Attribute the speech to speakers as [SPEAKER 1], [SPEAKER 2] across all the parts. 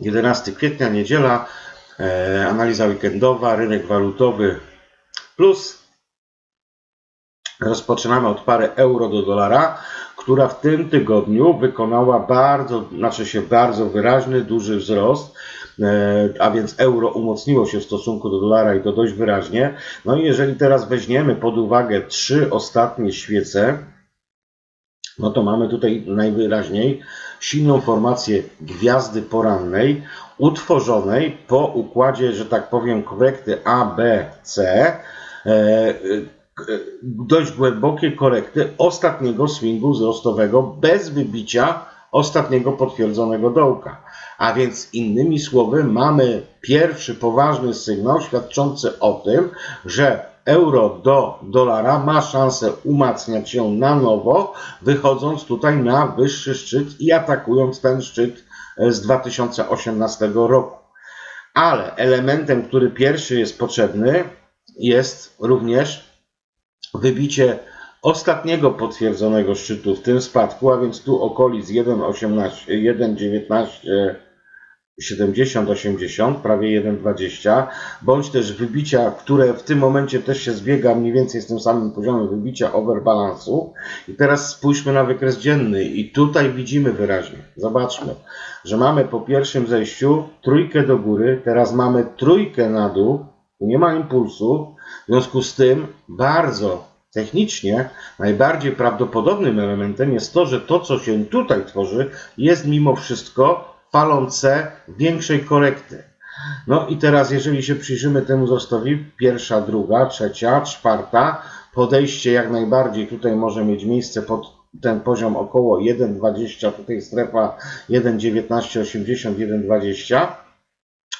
[SPEAKER 1] 11 kwietnia, niedziela, e, analiza weekendowa, rynek walutowy plus. Rozpoczynamy od pary euro do dolara, która w tym tygodniu wykonała bardzo, znaczy się bardzo wyraźny, duży wzrost, e, a więc euro umocniło się w stosunku do dolara i to dość wyraźnie. No i jeżeli teraz weźmiemy pod uwagę trzy ostatnie świece, no to mamy tutaj najwyraźniej silną formację gwiazdy porannej, utworzonej po układzie, że tak powiem, korekty A, B, C, e, e, dość głębokie korekty ostatniego swingu wzrostowego bez wybicia ostatniego potwierdzonego dołka. A więc innymi słowy mamy pierwszy poważny sygnał świadczący o tym, że euro do dolara ma szansę umacniać się na nowo, wychodząc tutaj na wyższy szczyt i atakując ten szczyt e, z 2018 roku. Ale elementem, który pierwszy jest potrzebny, jest również wybicie ostatniego potwierdzonego szczytu w tym spadku, a więc tu okolic 1,18, 1,19 70, 80, prawie 1,20, bądź też wybicia, które w tym momencie też się zbiega mniej więcej z tym samym poziomem wybicia overbalansu. I teraz spójrzmy na wykres dzienny. I tutaj widzimy wyraźnie, zobaczmy, że mamy po pierwszym zejściu trójkę do góry, teraz mamy trójkę na dół, nie ma impulsu, w związku z tym bardzo technicznie najbardziej prawdopodobnym elementem jest to, że to, co się tutaj tworzy, jest mimo wszystko falą C większej korekty. No i teraz, jeżeli się przyjrzymy temu wzrostowi, pierwsza, druga, trzecia, czwarta, podejście jak najbardziej tutaj może mieć miejsce pod ten poziom około 1,20, tutaj strefa 1,1980, 1,20.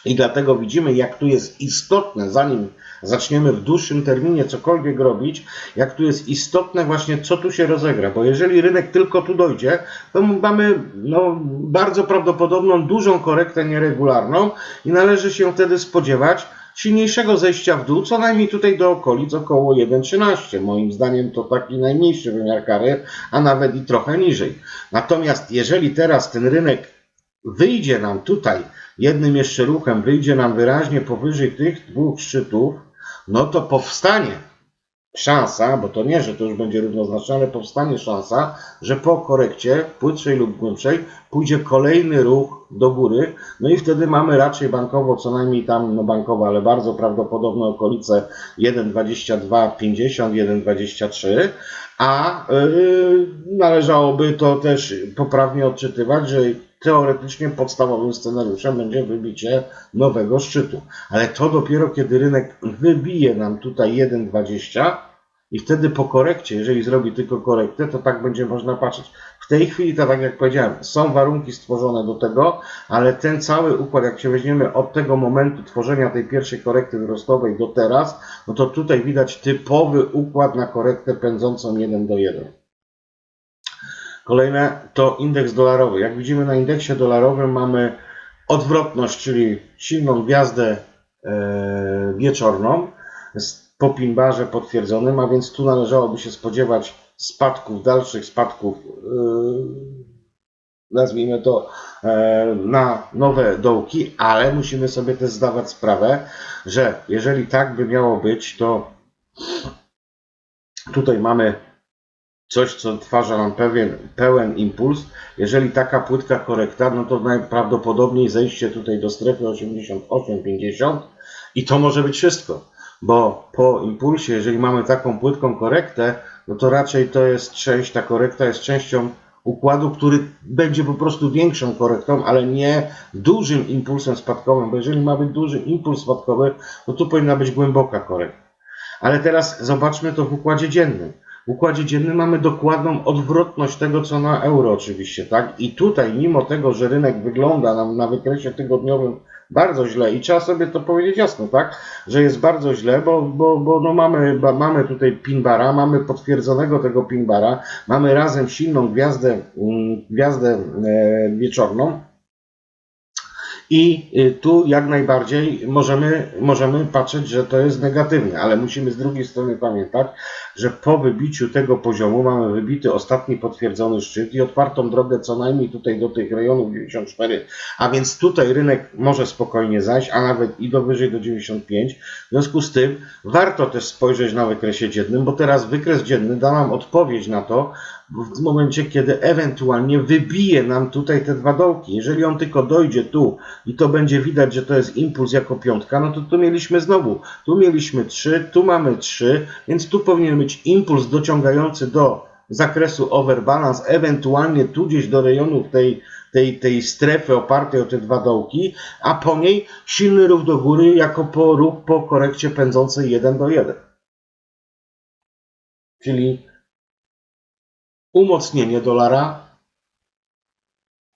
[SPEAKER 1] I dlatego widzimy, jak tu jest istotne, zanim zaczniemy w dłuższym terminie cokolwiek robić, jak tu jest istotne właśnie, co tu się rozegra. Bo jeżeli rynek tylko tu dojdzie, to mamy no, bardzo prawdopodobną dużą korektę nieregularną i należy się wtedy spodziewać silniejszego zejścia w dół, co najmniej tutaj do okolic około 1,13. Moim zdaniem to taki najmniejszy wymiar kary, a nawet i trochę niżej. Natomiast jeżeli teraz ten rynek wyjdzie nam tutaj jednym jeszcze ruchem, wyjdzie nam wyraźnie powyżej tych dwóch szczytów, no to powstanie szansa, bo to nie, że to już będzie równoznaczne, ale powstanie szansa, że po korekcie, płytszej lub głębszej, pójdzie kolejny ruch do góry, no i wtedy mamy raczej bankowo, co najmniej tam, no bankowo, ale bardzo prawdopodobne okolice 1,2250, 1,23, a yy, należałoby to też poprawnie odczytywać, że teoretycznie podstawowym scenariuszem będzie wybicie nowego szczytu. Ale to dopiero kiedy rynek wybije nam tutaj 1,20 i wtedy po korekcie, jeżeli zrobi tylko korektę, to tak będzie można patrzeć. W tej chwili, to tak jak powiedziałem, są warunki stworzone do tego, ale ten cały układ, jak się weźmiemy od tego momentu tworzenia tej pierwszej korekty wzrostowej do teraz, no to tutaj widać typowy układ na korektę pędzącą 1 do 1. Kolejne to indeks dolarowy. Jak widzimy na indeksie dolarowym mamy odwrotność, czyli silną gwiazdę wieczorną po pinbarze potwierdzonym, a więc tu należałoby się spodziewać spadków, dalszych spadków, e, nazwijmy to, e, na nowe dołki, ale musimy sobie też zdawać sprawę, że jeżeli tak by miało być, to tutaj mamy coś, co twarza nam pewien, pełen impuls. Jeżeli taka płytka korekta, no to najprawdopodobniej zejście tutaj do strefy 88-50 i to może być wszystko, bo po impulsie, jeżeli mamy taką płytką korektę, no to raczej to jest część, ta korekta jest częścią układu, który będzie po prostu większą korektą, ale nie dużym impulsem spadkowym, bo jeżeli ma być duży impuls spadkowy, no to powinna być głęboka korekta. Ale teraz zobaczmy to w układzie dziennym. W układzie dziennym mamy dokładną odwrotność tego, co na euro oczywiście, tak? I tutaj, mimo tego, że rynek wygląda nam na wykresie tygodniowym bardzo źle i trzeba sobie to powiedzieć jasno, tak? Że jest bardzo źle, bo, bo, bo no mamy, ba- mamy tutaj pinbara, mamy potwierdzonego tego pinbara, mamy razem silną gwiazdę, mm, gwiazdę e, wieczorną, i y, tu jak najbardziej możemy, możemy patrzeć, że to jest negatywne, ale musimy z drugiej strony pamiętać, że po wybiciu tego poziomu mamy wybity ostatni potwierdzony szczyt i otwartą drogę co najmniej tutaj do tych rejonów 94, a więc tutaj rynek może spokojnie zajść, a nawet i do wyżej do 95. W związku z tym warto też spojrzeć na wykresie dziennym, bo teraz wykres dzienny da nam odpowiedź na to, w momencie, kiedy ewentualnie wybije nam tutaj te dwa dołki. Jeżeli on tylko dojdzie tu i to będzie widać, że to jest impuls jako piątka, no to tu mieliśmy znowu, tu mieliśmy 3, tu mamy 3, więc tu powinien być impuls dociągający do zakresu overbalance, ewentualnie tu gdzieś do rejonu tej, tej, tej strefy opartej o te dwa dołki, a po niej silny ruch do góry jako po ruch po korekcie pędzącej 1 do 1. Czyli umocnienie dolara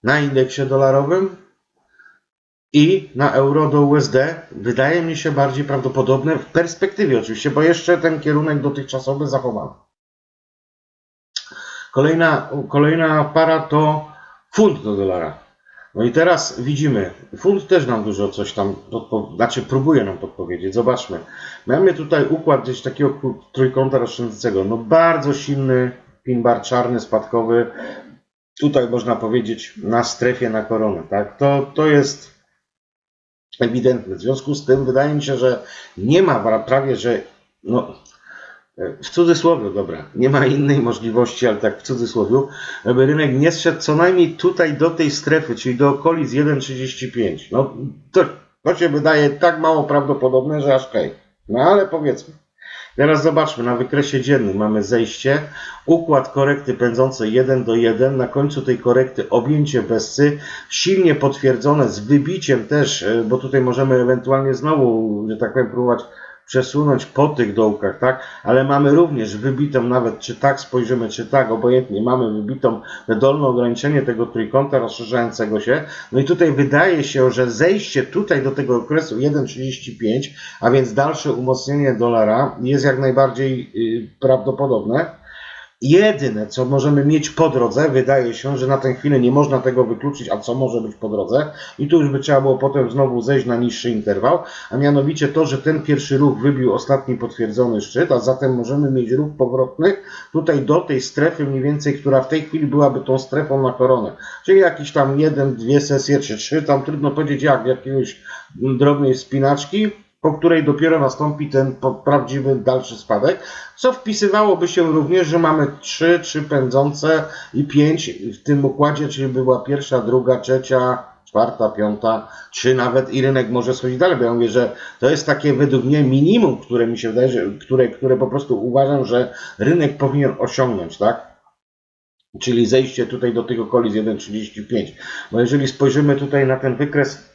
[SPEAKER 1] na indeksie dolarowym i na euro do USD wydaje mi się bardziej prawdopodobne w perspektywie oczywiście, bo jeszcze ten kierunek dotychczasowy zachowano. Kolejna, kolejna para to funt do dolara. No i teraz widzimy, funt też nam dużo coś tam, znaczy próbuje nam podpowiedzieć. Zobaczmy. Mamy tutaj układ gdzieś takiego trójkąta rozszerzającego. No bardzo silny pin bar czarny, spadkowy. Tutaj można powiedzieć na strefie na koronę, tak? To, to jest ewidentne. W związku z tym wydaje mi się, że nie ma pra- prawie, że no, w cudzysłowie, dobra, nie ma innej możliwości, ale tak w cudzysłowie, żeby rynek nie zszedł co najmniej tutaj do tej strefy, czyli do okolic 1,35. No to, to się wydaje tak mało prawdopodobne, że aż kej. No ale powiedzmy. Teraz zobaczmy, na wykresie dziennym mamy zejście, układ korekty pędzącej 1 do 1, na końcu tej korekty objęcie bezcy, silnie potwierdzone z wybiciem też, e, bo tutaj możemy ewentualnie znowu, że tak powiem, próbować przesunąć po tych dołkach, tak? Ale mamy również wybitą nawet, czy tak spojrzymy, czy tak, obojętnie, mamy wybitą dolne ograniczenie tego trójkąta rozszerzającego się. No i tutaj wydaje się, że zejście tutaj do tego okresu 1,35, a więc dalsze umocnienie dolara jest jak najbardziej y, prawdopodobne. Jedyne, co możemy mieć po drodze, wydaje się, że na tę chwilę nie można tego wykluczyć, a co może być po drodze, i tu już by trzeba było potem znowu zejść na niższy interwał, a mianowicie to, że ten pierwszy ruch wybił ostatni potwierdzony szczyt, a zatem możemy mieć ruch powrotny tutaj do tej strefy mniej więcej, która w tej chwili byłaby tą strefą na koronę. Czyli jakiś tam jeden, dwie sesje, czy trzy, tam trudno powiedzieć jak, jakiegoś drobnej spinaczki, po której dopiero nastąpi ten prawdziwy dalszy spadek, co wpisywałoby się również, że mamy trzy, trzy pędzące i pięć w tym układzie, czyli była pierwsza, druga, trzecia, czwarta, piąta, czy nawet i rynek może schodzić dalej, bo ja mówię, że to jest takie według mnie minimum, które mi się wydaje, że, które, które po prostu uważam, że rynek powinien osiągnąć, tak? Czyli zejście tutaj do tych okolic 1,35. Bo jeżeli spojrzymy tutaj na ten wykres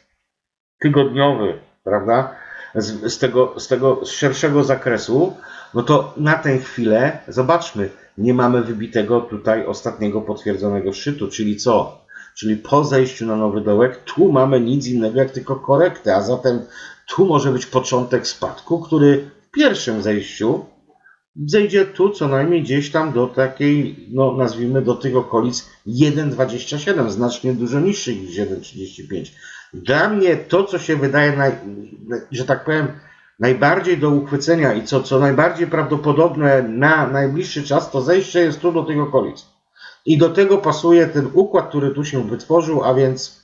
[SPEAKER 1] tygodniowy, prawda, z, z, tego, z tego szerszego zakresu, no to na tę chwilę, zobaczmy, nie mamy wybitego tutaj ostatniego potwierdzonego szczytu, czyli co? Czyli po zejściu na nowy dołek, tu mamy nic innego jak tylko korektę, a zatem tu może być początek spadku, który w pierwszym zejściu zejdzie tu co najmniej gdzieś tam do takiej, no nazwijmy do tych okolic 1,27, znacznie dużo niższych niż 1,35. Dla mnie to, co się wydaje, naj, że tak powiem, najbardziej do uchwycenia i co, co najbardziej prawdopodobne na najbliższy czas, to zejście jest tu do tych okolic. I do tego pasuje ten układ, który tu się wytworzył, a więc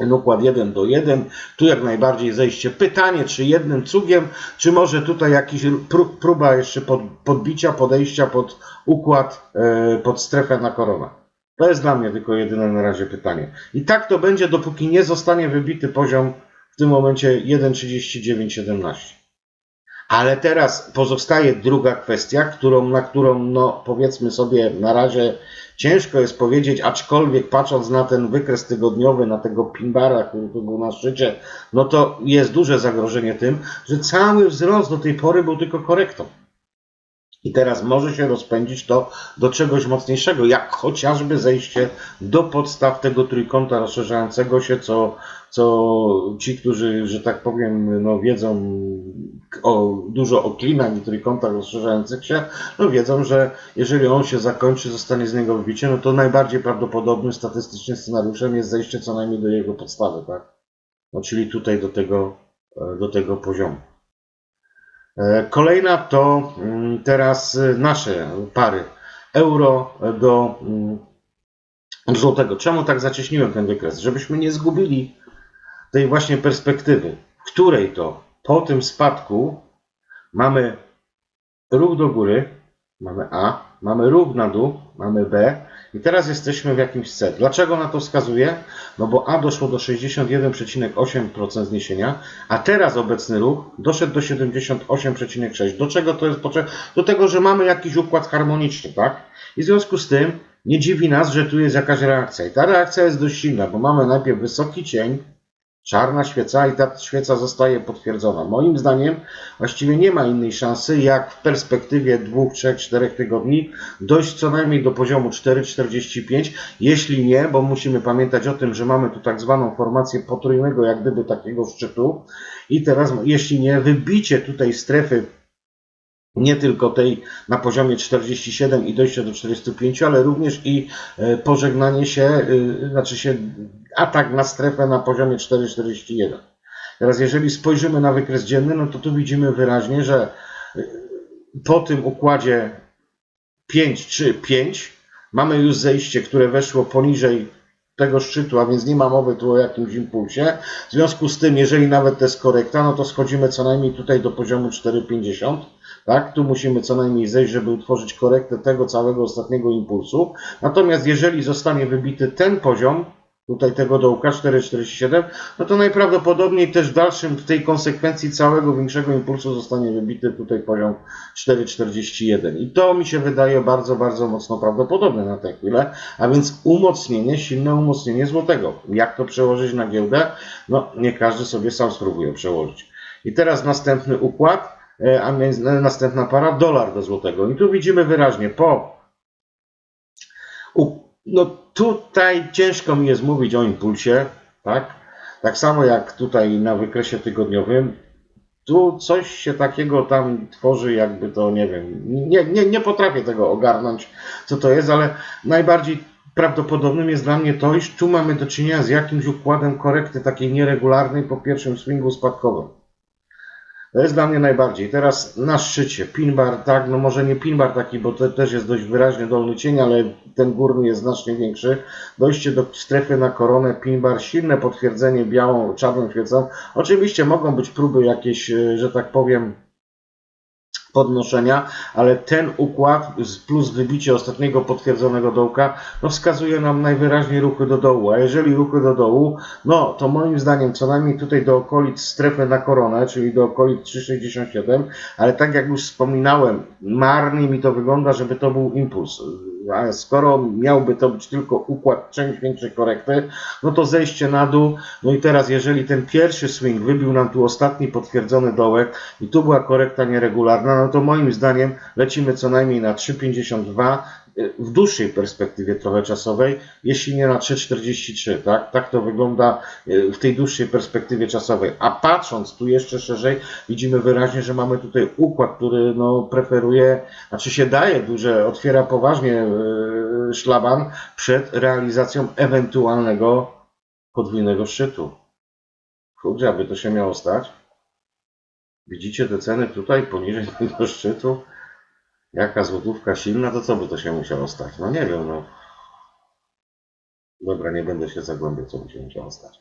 [SPEAKER 1] ten układ 1 do 1, tu jak najbardziej zejście. Pytanie, czy jednym cugiem, czy może tutaj jakiś pró- próba jeszcze pod, podbicia, podejścia pod układ, e, pod strefę na koronę. To jest dla mnie tylko jedyne na razie pytanie. I tak to będzie, dopóki nie zostanie wybity poziom w tym momencie 1,3917. Ale teraz pozostaje druga kwestia, którą, na którą, no powiedzmy sobie, na razie ciężko jest powiedzieć, aczkolwiek patrząc na ten wykres tygodniowy, na tego pinbara, który był na szczycie, no to jest duże zagrożenie tym, że cały wzrost do tej pory był tylko korektą. I teraz może się rozpędzić to do czegoś mocniejszego, jak chociażby zejście do podstaw tego trójkąta rozszerzającego się, co, co ci, którzy, że tak powiem, no, wiedzą o, dużo o klinach i trójkątach rozszerzających się, no wiedzą, że jeżeli on się zakończy, zostanie z niego wybicie, no to najbardziej prawdopodobnym statystycznym scenariuszem jest zejście co najmniej do jego podstawy, tak? No czyli tutaj do tego, do tego poziomu. E, Kolejna to mm, teraz e, nasze pary euro do mm, złotego. Czemu tak zacieśniłem ten wykres? Żebyśmy nie zgubili tej właśnie perspektywy, w której to po tym spadku mamy ruch do góry, mamy A, mamy ruch na dół, mamy B i teraz jesteśmy w jakimś C. Dlaczego na to wskazuję? No bo A doszło do 61,8% zniesienia, a teraz obecny ruch doszedł do 78,6%. Do czego to jest potrzebne? Do tego, że mamy jakiś układ harmoniczny, tak? I w związku z tym nie dziwi nas, że tu jest jakaś reakcja. I ta reakcja jest dość silna, bo mamy najpierw wysoki cień, czarna świeca i ta świeca zostaje potwierdzona. Moim zdaniem właściwie nie ma innej szansy, jak w perspektywie 2, 3, 4 tygodni dojść co najmniej do poziomu 4,45. Jeśli nie, bo musimy pamiętać o tym, że mamy tu tak zwaną formację potrójnego, jak gdyby takiego szczytu. I teraz, jeśli nie, wybicie tutaj strefy nie tylko tej na poziomie 47 i dojście do 45, ale również i e, pożegnanie się, e, znaczy się atak na strefę na poziomie 4,41. Teraz jeżeli spojrzymy na wykres dzienny, no to tu widzimy wyraźnie, że e, po tym układzie 5, 3, 5 mamy już zejście, które weszło poniżej tego szczytu, a więc nie ma mowy tu o jakimś impulsie. W związku z tym, jeżeli nawet to jest korekta, no to schodzimy co najmniej tutaj do poziomu 4,50. Tak? Tu musimy co najmniej zejść, żeby utworzyć korektę tego całego ostatniego impulsu. Natomiast jeżeli zostanie wybity ten poziom, tutaj tego dołka 4,47, no to najprawdopodobniej też w dalszym, w tej konsekwencji całego większego impulsu zostanie wybity tutaj poziom 4,41. I to mi się wydaje bardzo, bardzo mocno prawdopodobne na tę chwilę, a więc umocnienie, silne umocnienie złotego. Jak to przełożyć na giełdę? No, nie każdy sobie sam spróbuje przełożyć. I teraz następny układ, a więc następna para, dolar do złotego. I tu widzimy wyraźnie po no tutaj ciężko mi jest mówić o impulsie, tak? Tak samo jak tutaj na wykresie tygodniowym. Tu coś się takiego tam tworzy, jakby to nie wiem. Nie, nie, nie potrafię tego ogarnąć, co to jest, ale najbardziej prawdopodobnym jest dla mnie to, iż tu mamy do czynienia z jakimś układem korekty takiej nieregularnej po pierwszym swingu spadkowym. To jest dla mnie najbardziej. Teraz na szczycie pin bar, tak, no może nie pin bar taki, bo to też jest dość wyraźnie dolny cień, ale ten górny jest znacznie większy. Dojście do strefy na koronę pin bar, silne potwierdzenie białą, czarną świecą. Oczywiście mogą być próby jakieś, e, że tak powiem, podnoszenia, ale ten układ plus wybicie ostatniego potwierdzonego dołka no wskazuje nam najwyraźniej ruchy do dołu, a jeżeli ruchy do dołu, no to moim zdaniem co najmniej tutaj do okolic strefy na koronę, czyli do okolic 3,67, ale tak jak już wspominałem, marnie mi to wygląda, żeby to był impuls. A skoro miałby to być tylko układ część większej korekty, no to zejście na dół, no i teraz jeżeli ten pierwszy swing wybił nam tu ostatni potwierdzony dołek i tu była korekta nieregularna, no to moim zdaniem lecimy co najmniej na 3,52 y, w dłuższej perspektywie trochę czasowej, jeśli nie na 3,43, tak? Tak to wygląda y, w tej dłuższej perspektywie czasowej. A patrząc tu jeszcze szerzej, widzimy wyraźnie, że mamy tutaj układ, który no, preferuje, znaczy się daje duże, otwiera poważnie y, szlaban przed realizacją ewentualnego podwójnego szczytu. Kurczę, aby to się miało stać. Widzicie te ceny tutaj poniżej tego szczytu? Jaka złotówka silna, to co by to się musiało stać? No nie wiem, no. Dobra, nie będę się zagłębiał, co by się musiało stać.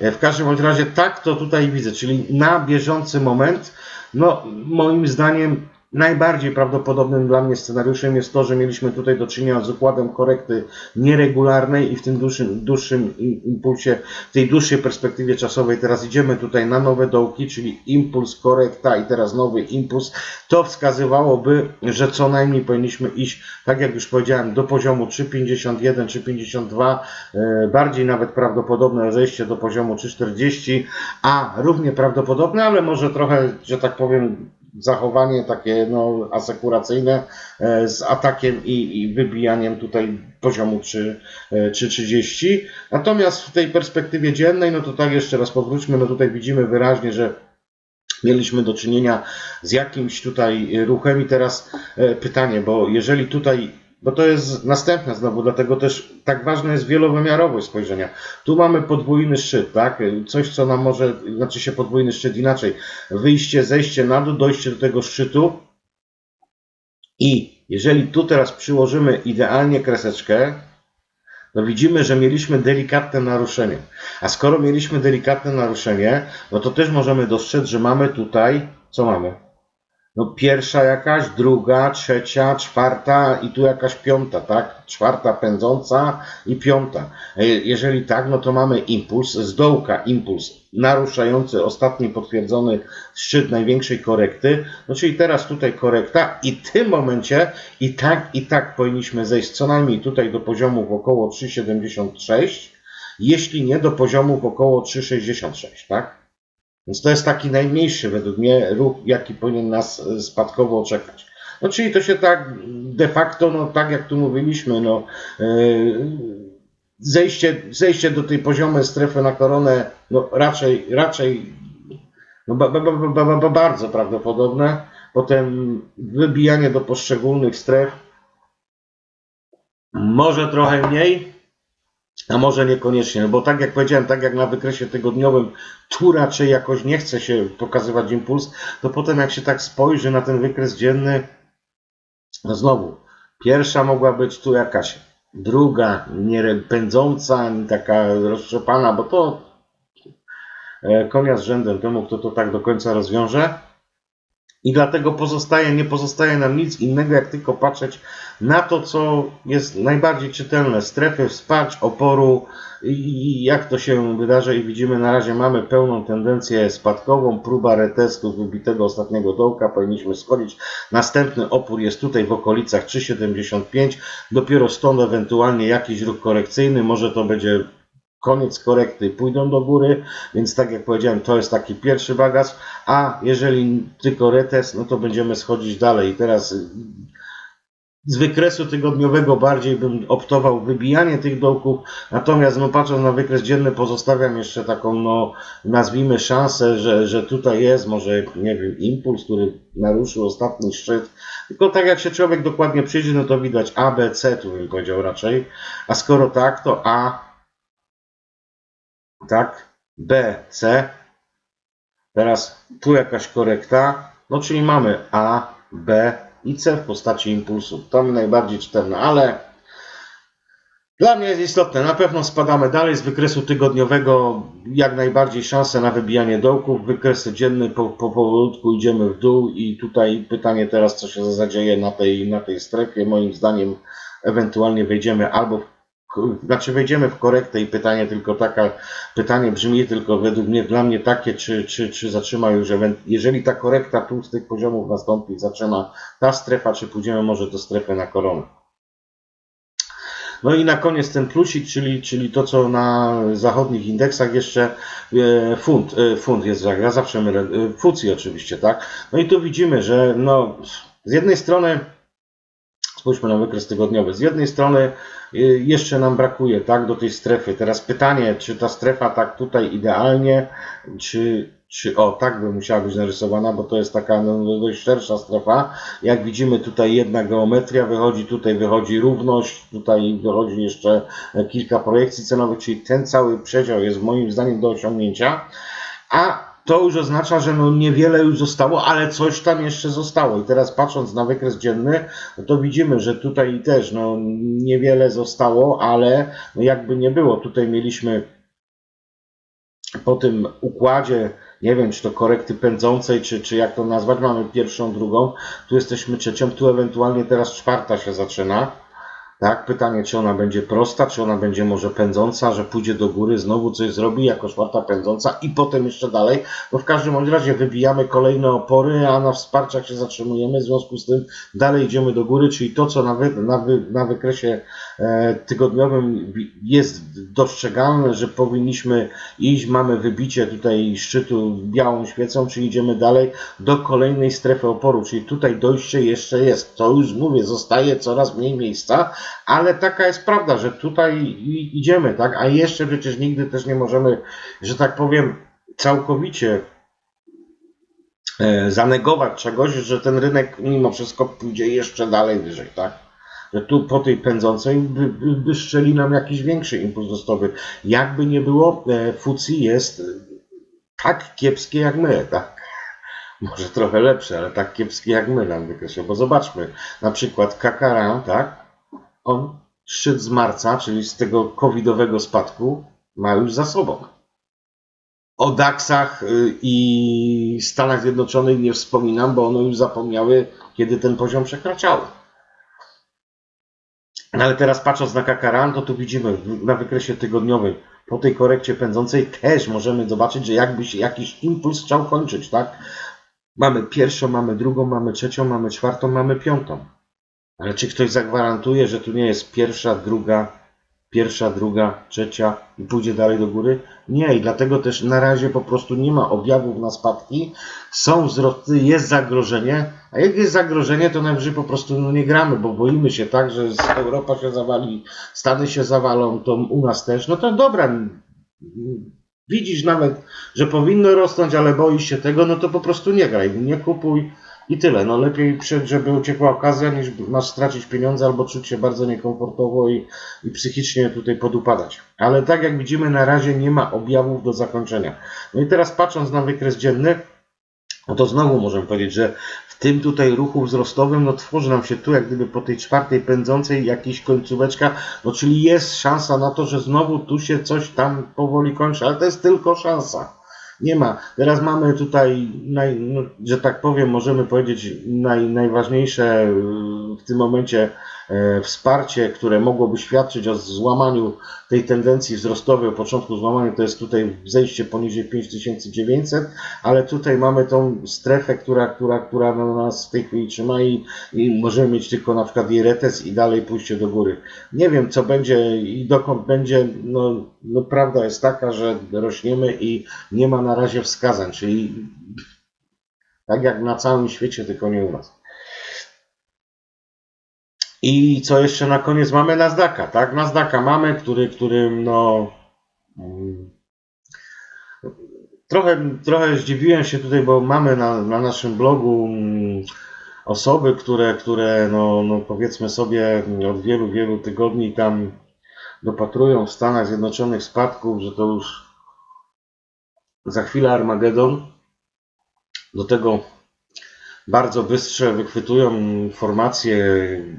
[SPEAKER 1] E, W każdym bądź razie tak to tutaj widzę, czyli na bieżący moment, no moim zdaniem najbardziej prawdopodobnym dla mnie scenariuszem jest to, że mieliśmy tutaj do czynienia z układem korekty nieregularnej i w tym dłuższym, dłuższym im- impulsie, w tej dłuższej perspektywie czasowej teraz idziemy tutaj na nowe dołki, czyli impuls, korekta i teraz nowy impuls. To wskazywałoby, że co najmniej powinniśmy iść, tak jak już powiedziałem, do poziomu 3,51, 3,52, e, bardziej nawet prawdopodobne zejście do poziomu 3,40, a równie prawdopodobne, ale może trochę, że tak powiem, zachowanie takie no, asekuracyjne e, z atakiem i, i wybijaniem tutaj poziomu 3, e, 3,30. Natomiast w tej perspektywie dziennej, no to tak jeszcze raz powróćmy, no tutaj widzimy wyraźnie, że mieliśmy do czynienia z jakimś tutaj ruchem i teraz e, pytanie, bo jeżeli tutaj bo to jest następne znowu, dlatego też tak ważne jest wielowymiarowość spojrzenia. Tu mamy podwójny szczyt, tak? Coś, co nam może, znaczy się podwójny szczyt inaczej. Wyjście, zejście na dół, dojście do tego szczytu i jeżeli tu teraz przyłożymy idealnie kreseczkę, no widzimy, że mieliśmy delikatne naruszenie. A skoro mieliśmy delikatne naruszenie, no to też możemy dostrzec, że mamy tutaj, co mamy? No pierwsza jakaś, druga, trzecia, czwarta i tu jakaś piąta, tak? Czwarta pędząca i piąta. E, Jeżeli tak, no to mamy impuls, z dołka impuls naruszający ostatni potwierdzony szczyt największej korekty. No czyli teraz tutaj korekta i w tym momencie i tak, i tak powinniśmy zejść co najmniej tutaj do poziomów około 3,76, jeśli nie do poziomów około 3,66, tak? Więc to jest taki najmniejszy według mnie ruch, jaki powinien nas e, spadkowo oczekać. No czyli to się tak de facto, no tak jak tu mówiliśmy, no e, zejście, zejście do tej poziomej strefy na koronę, no raczej, raczej no ba, ba, ba, bardzo prawdopodobne. Potem wybijanie do poszczególnych stref, może trochę mniej, a może niekoniecznie, bo tak jak powiedziałem, tak jak na wykresie tygodniowym, tu raczej jakoś nie chce się pokazywać impuls, to potem jak się tak spojrzy na ten wykres dzienny, no znowu, pierwsza mogła być tu jakaś, druga nie pędząca, taka roztrzepana, bo to e, konia z rzędem temu, kto to tak do końca rozwiąże. I dlatego pozostaje, nie pozostaje nam nic innego, jak tylko patrzeć na to, co jest najbardziej czytelne. Strefy wsparć, oporu i jak to się wydarzy. I widzimy, na razie mamy pełną tendencję spadkową. Próba retestu wybitego ostatniego dołka. Powinniśmy schodzić. Następny opór jest tutaj w okolicach 3,75. Dopiero stąd ewentualnie jakiś ruch korekcyjny. Może to będzie koniec korekty, pójdą do góry, więc tak jak powiedziałem, to jest taki pierwszy bagaż, a jeżeli tylko retest, no to będziemy schodzić dalej. I teraz y, z wykresu tygodniowego bardziej bym optował wybijanie tych dołków, natomiast no patrząc na wykres dzienny pozostawiam jeszcze taką, no nazwijmy szansę, że, że tutaj jest może, nie wiem, impuls, który naruszył ostatni szczyt, tylko tak jak się człowiek dokładnie przyjrzy, no to widać A, B, C, tu bym powiedział raczej, a skoro tak, to A, tak, B, C. Teraz tu jakaś korekta, no czyli mamy A, B i C w postaci impulsu. To mi najbardziej czytelne, ale dla mnie jest istotne. Na pewno spadamy dalej z wykresu tygodniowego. Jak najbardziej szanse na wybijanie dołków. Wykresy dzienny po, po powolutku idziemy w dół i tutaj pytanie teraz, co się zadzieje na tej, na tej strefie. Moim zdaniem ewentualnie wejdziemy albo w znaczy wejdziemy w korektę i pytanie tylko taka, pytanie brzmi tylko według mnie, dla mnie takie, czy, czy, czy zatrzyma już, jeżeli ta korekta tu z tych poziomów nastąpi, zatrzyma ta strefa, czy pójdziemy może do strefy na koronę. No i na koniec ten plusik, czyli, czyli to, co na zachodnich indeksach jeszcze e, funt, e, funt jest, ja zawsze mylę, e, FUCI oczywiście, tak? No i tu widzimy, że no, z jednej strony Spójrzmy na wykres tygodniowy. Z jednej strony jeszcze nam brakuje tak, do tej strefy. Teraz pytanie, czy ta strefa tak tutaj idealnie, czy, czy o tak by musiała być narysowana, bo to jest taka no, dość szersza strefa. Jak widzimy tutaj jedna geometria wychodzi, tutaj wychodzi równość, tutaj wychodzi jeszcze kilka projekcji cenowych, czyli ten cały przedział jest moim zdaniem do osiągnięcia. A to już oznacza, że no niewiele już zostało, ale coś tam jeszcze zostało. I teraz patrząc na wykres dzienny, no to widzimy, że tutaj też no, niewiele zostało, ale no jakby nie było. Tutaj mieliśmy po tym układzie, nie wiem, czy to korekty pędzącej, czy, czy jak to nazwać, mamy pierwszą, drugą, tu jesteśmy trzecią, tu ewentualnie teraz czwarta się zaczyna. Tak, pytanie, czy ona będzie prosta, czy ona będzie może pędząca, że pójdzie do góry, znowu coś zrobi jako czwarta pędząca i potem jeszcze dalej. No w każdym razie wybijamy kolejne opory, a na wsparciach się zatrzymujemy, w związku z tym dalej idziemy do góry, czyli to, co na, wy, na, wy, na wykresie e, tygodniowym jest dostrzegalne, że powinniśmy iść, mamy wybicie tutaj szczytu białą świecą, czyli idziemy dalej do kolejnej strefy oporu, czyli tutaj dojście jeszcze jest. To już mówię, zostaje coraz mniej miejsca, ale taka jest prawda, że tutaj idziemy, tak? A jeszcze przecież nigdy też nie możemy, że tak powiem, całkowicie e, zanegować czegoś, że ten rynek mimo wszystko pójdzie jeszcze dalej wyżej, tak? że tu po tej pędzącej by, by, strzeli nam jakiś większy impuls wzrostowy. Jakby nie było, e, FUCI jest tak kiepskie jak my, tak? Może trochę lepsze, ale tak kiepskie jak my nam wykreślą. Bo zobaczmy, na przykład Kakara, tak? On szczyt z marca, czyli z tego covidowego spadku, ma już za sobą. O DAX-ach y, i Stanach Zjednoczonych nie wspominam, bo one już zapomniały, kiedy ten poziom przekraczały. No ale teraz patrząc na Kakaran, to tu widzimy na wykresie tygodniowym, po tej korekcie pędzącej też możemy zobaczyć, że jakby się jakiś impuls chciał kończyć, tak? Mamy pierwszą, mamy drugą, mamy trzecią, mamy czwartą, mamy piątą. Ale czy ktoś zagwarantuje, że tu nie jest pierwsza, druga, pierwsza, druga, trzecia i pójdzie dalej do góry? Nie, i dlatego też na razie po prostu nie ma objawów na spadki. Są wzrosty, jest zagrożenie, a jak jest zagrożenie, to najwyżej po prostu no, nie gramy, bo boimy się tak, że Europa się zawali, Stany się zawalą, to u nas też. No to dobra, widzisz nawet, że powinno rosnąć, ale boisz się tego, no to po prostu nie graj, nie kupuj i tyle. No lepiej, żeby uciekła okazja, niż masz stracić pieniądze albo czuć się bardzo niekomfortowo i, i psychicznie tutaj podupadać. Ale tak jak widzimy, na razie nie ma objawów do zakończenia. No i teraz patrząc na wykres dzienny, no to znowu możemy powiedzieć, że w tym tutaj ruchu wzrostowym, no tworzy nam się tu jak gdyby po tej czwartej pędzącej jakiś końcóweczka, no czyli jest szansa na to, że znowu tu się coś tam powoli kończy, ale to jest tylko szansa. Nie ma. Teraz mamy tutaj, naj, no, że tak powiem, możemy powiedzieć naj, najważniejsze y, w tym momencie wsparcie, które mogłoby świadczyć o złamaniu tej tendencji wzrostowej, o początku złamania, to jest tutaj zejście poniżej 5900, ale tutaj mamy tą strefę, która, która, która nas w tej chwili trzyma i, i możemy mieć tylko na przykład jej retes i dalej pójście do góry. Nie wiem, co będzie i dokąd będzie. No, no prawda jest taka, że rośniemy i nie ma na razie wskazań, czyli tak jak na całym świecie, tylko nie u nas. I co jeszcze na koniec mamy Nasdaqa, tak? Nasdaqa mamy, który, którym no mm, trochę, trochę zdziwiłem się tutaj, bo mamy na, na naszym blogu mm, osoby, które, które no, no powiedzmy sobie od wielu, wielu tygodni tam dopatrują w Stanach Zjednoczonych spadków, że to już za chwilę Armagedon. Do tego bardzo bystrze wychwytują formacje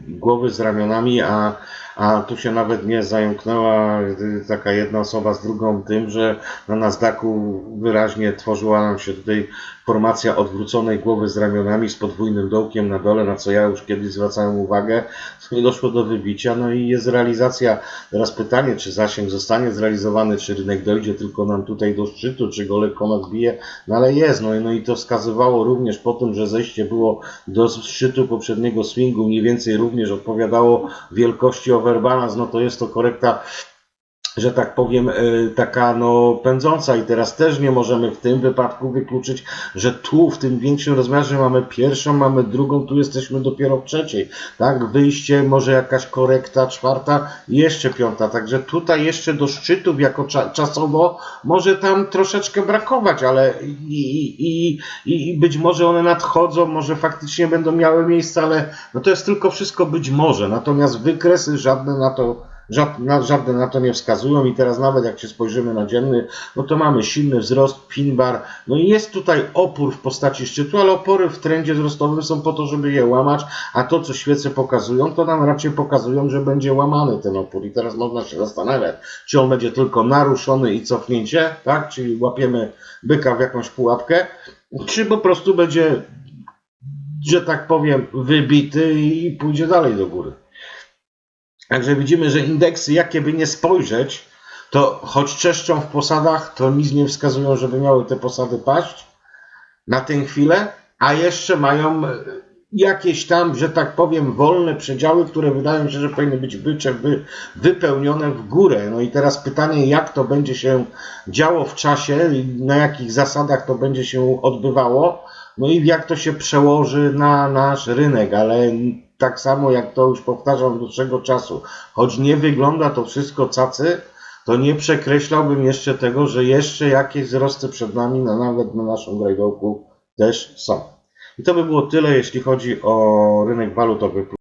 [SPEAKER 1] głowy z ramionami, a, a tu się nawet nie zająknęła taka jedna osoba z drugą tym, że na Nasdaqu wyraźnie tworzyła nam się tutaj formacja odwróconej głowy z ramionami z podwójnym dołkiem na dole, na co ja już kiedyś zwracałem uwagę. Doszło do wybicia, no i jest realizacja. Teraz pytanie, czy zasięg zostanie zrealizowany, czy rynek dojdzie tylko nam tutaj do szczytu, czy go lekko nadbije, no ale jest, no, i- no i to wskazywało również po tym, że zejście było do szczytu poprzedniego swingu, mniej więcej również odpowiadało wielkości overbalance, no to jest to korekta że tak powiem, e, taka no pędząca. I teraz też nie możemy w tym wypadku wykluczyć, że tu w tym większym rozmiarze mamy pierwszą, mamy drugą, tu jesteśmy dopiero w trzeciej, tak, wyjście, może jakaś korekta, czwarta, jeszcze piąta, także tutaj jeszcze do szczytów jako cza czasowo może tam troszeczkę brakować, ale i, i, i, i być może one nadchodzą, może faktycznie będą miały miejsce, ale no to jest tylko wszystko być może, natomiast wykresy żadne na to Żadne na to nie wskazują i teraz nawet jak się spojrzymy na dzienny, no to mamy silny wzrost, pin bar, no i jest tutaj opór w postaci szczytu, ale opory w trendzie wzrostowym są po to, żeby je łamać, a to co świece pokazują, to nam raczej pokazują, że będzie łamany ten opór. I teraz można się zastanawiać, czy on będzie tylko naruszony i cofnięcie, tak, czyli łapiemy byka w jakąś pułapkę, czy po prostu będzie, że tak powiem, wybity i pójdzie dalej do góry. Także widzimy, że indeksy, jakie by nie spojrzeć, to choć czeszczą w posadach, to nic nie wskazują, żeby miały te posady paść na tę chwilę, a jeszcze mają e, jakieś tam, że tak powiem, wolne przedziały, które wydają się, że powinny być bycze wy, wypełnione w górę. No i teraz pytanie, jak to będzie się działo w czasie, i na jakich zasadach to będzie się odbywało, no i jak to się przełoży na nasz rynek, ale tak samo jak to już powtarzam od dłuższego czasu, choć nie wygląda to wszystko cacy, to nie przekreślałbym jeszcze tego, że jeszcze jakieś wzrosty przed nami, na, nawet na naszym grajdołku też są. I to by było tyle, jeśli chodzi o rynek walutowy.